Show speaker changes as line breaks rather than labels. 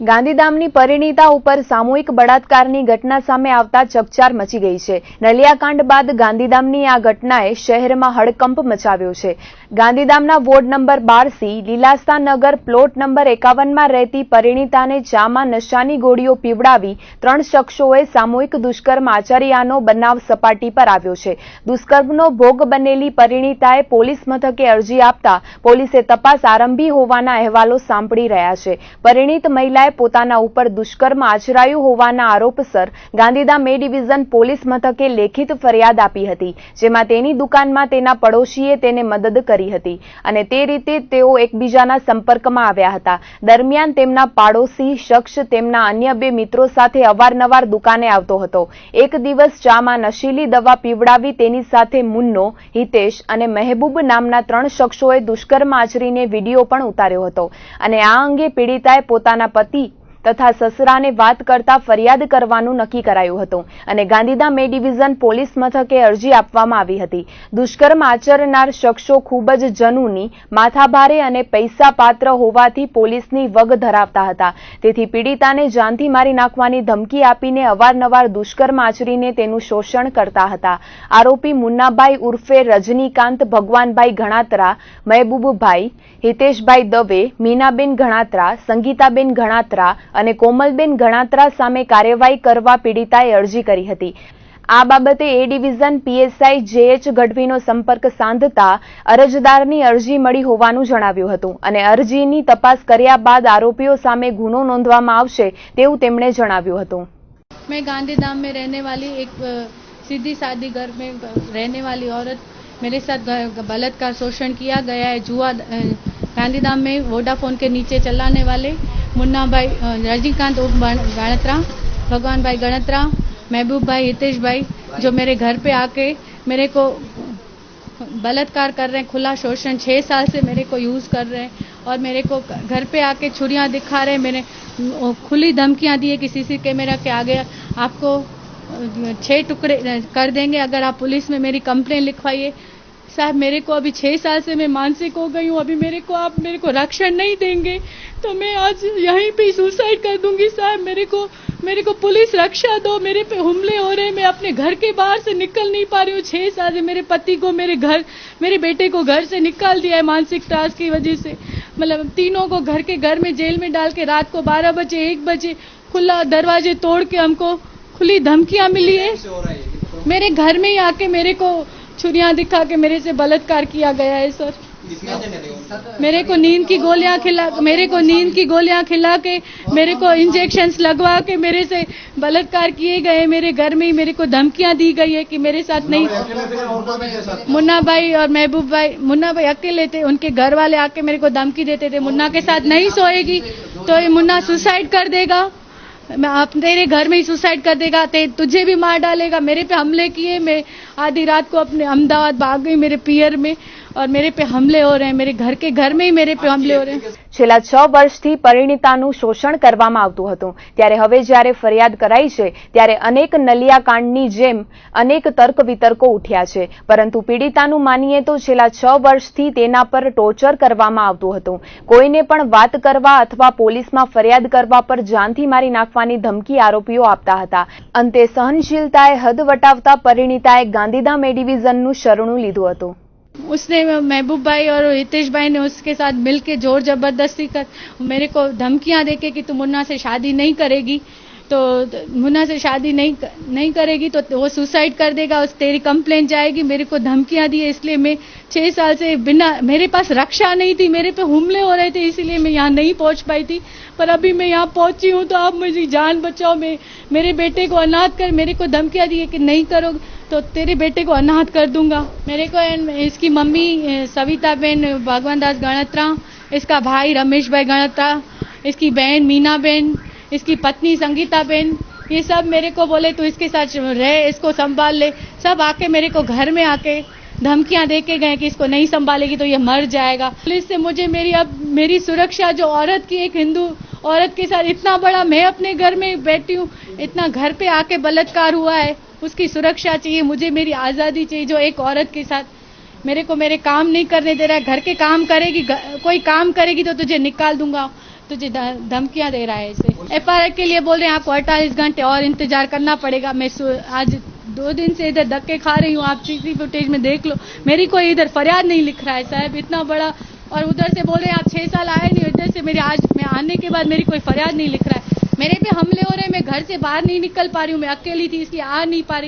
ગાંધીધામની પરિણીતા ઉપર સામૂહિક બળાત્કારની ઘટના સામે આવતા ચકચાર મચી ગઈ છે. નલિયાકાંડ બાદ ગાંધીધામની આ ઘટનાએ શહેરમાં હડકંપ મચાવ્યો છે. ગાંધીધામના વોર્ડ નંબર બાર સી લીલાસ્તા નગર પ્લોટ નંબર એકાવનમાં રહેતી પરિણીતાને ચામાં નશાની ગોળીઓ પીવડાવી ત્રણ શખ્સોએ સામૂહિક દુષ્કર્મ આચર્યાનો બનાવ સપાટી પર આવ્યો છે. દુષ્કર્મનો ભોગ બનેલી પરિણીતાએ પોલીસ મથકે અરજી આપતા પોલીસે તપાસ આરંભી હોવાના અહેવાલો સાંભળી રહ્યા છે. પરિણીત મહિલાએ પોતાના ઉપર દુષ્કર્મ આચરાયું હોવાના આરોપસર ગાંધીધામ એ ડિવિઝન પોલીસ મથકે લેખિત ફરિયાદ આપી હતી, જેમાં તેની દુકાનમાં તેના પડોશીએ તેને મદદ કરી હતી અને તે રીતે તેઓ એકબીજાના સંપર્કમાં આવ્યા હતા. દરમિયાન તેમના પાડોશી શખ્સ તેમના અન્ય બે મિત્રો સાથે અવારનવાર દુકાને આવતો હતો. એક દિવસ ચામાં નશીલી દવા પીવડાવી તેની સાથે મુન્નો, હિતેશ અને મહેબૂબ નામના ત્રણ શખ્સોએ દુષ્કર્મ આચરીને વીડિયો પણ ઉતાર્યો હતો અને આ અંગે પીડિતાએ પોતાના પતિ તથા સસરાને વાત કરતા ફરિયાદ કરવાનું નક્કી કરાયું હતું અને ગાંધીધામ એ ડિવિઝન પોલીસ મથકે અરજી આપવામાં આવી હતી. દુષ્કર્મ આચરનાર શખ્સો ખૂબ જ જનૂની, માથાભારે અને પૈસા પાત્ર હોવાથી પોલીસની વગ ધરાવતા હતા. તેથી પીડિતાને જાનથી મારી નાખવાની ધમકી આપીને અવારનવાર દુષ્કર્મ આચરીને તેનું શોષણ કરતા હતા. આરોપી મુન્નાભાઈ ઉર્ફે રજનીકાંત, ભગવાનભાઈ ઘણાત્રા મહેબૂબભાઈ, હિતેશભાઈ દવે, મીનાબેન ઘણાત્રા સંગીતાબેન ઘણાત્રા અને કોમલબેન ગણાત્રા સામે કાર્યવાહી કરવા પીડિતાએ અરજી કરી હતી આ બાબતે એ ડિવિઝન પીએસઆઈ જેએચ ગઢવીનો સંપર્ક સાંધતા અરજદારની અરજી મળી હોવાનું જણાવ્યું હતું અને અરજીની તપાસ કર્યા બાદ આરોપીઓ સામે ગુનો નોંધવામાં આવશે તેવું તેમણે જણાવ્યું હતું
मैं गांधीधाम में रहने वाली एक अ, सीधी सादी घर में रहने वाली औरत मेरे साथ ग- बलात्कार शोषण किया गया है जुआ अ, गांधीधाम में वोडाफोन के नीचे चलाने वाले मुन्ना भाई रजनीकांत गणत्रा भगवान भाई गणत्रा महबूब भाई हितेश भाई जो मेरे घर पे आके मेरे को बलात्कार कर रहे हैं, खुला शोषण छः साल से मेरे को यूज़ कर रहे हैं और मेरे को घर पे आके छुरियाँ दिखा रहे हैं, मेरे खुली धमकियाँ दी है कि सीसी कैमरा के आगे आपको छह टुकड़े कर देंगे, अगर आप पुलिस में मेरी कंप्लेन लिखवाइए साहब, मेरे को अभी छह साल से मैं मानसिक हो गई हूँ, अभी मेरे को आप मेरे को रक्षण नहीं देंगे तो मैं आज यहीं पे सुसाइड कर दूँगी साहब। मेरे को मेरे को पुलिस रक्षा दो, मेरे पे हमले हो रहे हैं, मैं अपने घर के बाहर से निकल नहीं पा रही हूँ। छह साल से मेरे पति को, मेरे घर, मेरे बेटे को घर से निकाल दिया है मानसिक त्रास की वजह से। मतलब तीनों को घर के घर में जेल में डाल के रात को बारह बजे, एक बजे खुला दरवाजे तोड़ के हमको खुली धमकियाँ मिली है। मेरे घर में ही आके मेरे को छुरियाँ दिखा के मेरे से बलात्कार किया गया है सर। मेरे को? नींद की गोलियाँ खिला मेरे को नींद की गोलियाँ खिला के मेरे को इंजेक्शंस लगवा के मेरे से बलात्कार किए गए। मेरे घर में ही मेरे को धमकियाँ दी गई है कि मेरे साथ नहीं। मुन्ना भाई और महबूब भाई मुन्ना भाई अकेले थे उनके घर वाले आके मेरे को धमकी देते थे। मुन्ना के साथ नहीं सोएगी तो ये मुन्ना सुसाइड कर देगा। मैं आप तेरे घर में ही सुसाइड कर देगा, ते तुझे भी मार डालेगा, मेरे पे हमले किए, मैं आधी रात को अपने अहमदाबाद भाग गई, मेरे पियर में। और मेरे पे हमले हो रहे हैं मेरे घर के घर में ही मेरे पे हमले हो रहे हैं
છેલ્લા છ વર્ષથી પરિણીતાનું શોષણ કરવામાં આવતું હતું ત્યારે હવે જ્યારે ફરિયાદ કરાઈ છે ત્યારે અનેક નલિયાકાંડની જેમ અનેક તર્ક વિતર્કો ઉઠ્યા છે પરંતુ પીડિતાનું માનીએ તો છેલ્લા છ વર્ષથી તેના પર ટોર્ચર કરવામાં આવતું હતું કોઈને પણ વાત કરવા અથવા પોલીસમાં ફરિયાદ કરવા પર જાનથી મારી નાખવાની ધમકી આરોપીઓ આપતા હતા અંતે સહનશીલતાએ હદ વટાવતા પરિણીતાએ ગાંધીધામ એ ડિવિઝનનું શરણું લીધું હતું
उसने महबूब भाई और हितेश भाई ने उसके साथ मिल के ज़ोर ज़बरदस्ती कर, मेरे को धमकियाँ देके कि तू मुन्ना से शादी नहीं करेगी तो मुन्ना से शादी नहीं नहीं करेगी तो वो सुसाइड कर देगा, उस तेरी कंप्लेन जाएगी, मेरे को धमकियाँ दी इसलिए मैं छह साल से बिना, मेरे पास रक्षा नहीं थी, मेरे पे हमले हो रहे थे, इसीलिए मैं यहाँ नहीं पहुँच पाई थी, पर अभी मैं यहाँ पहुँची हूँ तो आप मुझे जान बचाओ, मैं, मेरे बेटे को अनाथ कर, मेरे को धमकियाँ दी है कि नहीं करो तो तेरे बेटे को अनाथ कर दूँगा। मेरे को इसकी मम्मी सविता बेन, भगवान दास गणत्रा, इसका भाई रमेश भाई गणत्रा, इसकी बहन मीना बेन, इसकी पत्नी संगीता बेन, ये सब मेरे को बोले, तू इसके साथ रह, इसको संभाल ले। सब आके मेरे को घर में आके धमकियाँ दे के गए कि इसको नहीं संभालेगी तो ये मर जाएगा। पुलिस से मुझे मेरी अब, मेरी सुरक्षा, जो औरत की एक हिंदू औरत के साथ इतना बड़ा, मैं अपने घर में बैठी हूँ, इतना घर पे आके बलात्कार हुआ है। उसकी सुरक्षा चाहिए, मुझे मेरी आज़ादी चाहिए, जो एक औरत के साथ मेरे को मेरे काम नहीं करने दे रहा है, घर के काम करेगी कोई काम करेगी तो तुझे निकाल दूँगा, तुझे धमकियाँ दे रहा है इसे। एफ़ के लिए बोल रहे हैं, आपको अड़तालीस घंटे और इंतज़ार करना पड़ेगा, मैं आज दो दिन से इधर धक्के खा रही हूँ, आप सीसी फुटेज में देख लो, मेरी कोई इधर फरियाद नहीं लिख रहा है साहब, इतना बड़ा, और उधर से बोल रहे हैं, आप छह साल आए नहीं, इधर से मेरी आज, मैं आने के बाद मेरी कोई फरियाद नहीं लिख रहा है। मेरे पे हमले हो रहे हैं, मैं घर से बाहर नहीं निकल पा रही हूँ, मैं अकेली थी, इसलिए आ नहीं पा रही।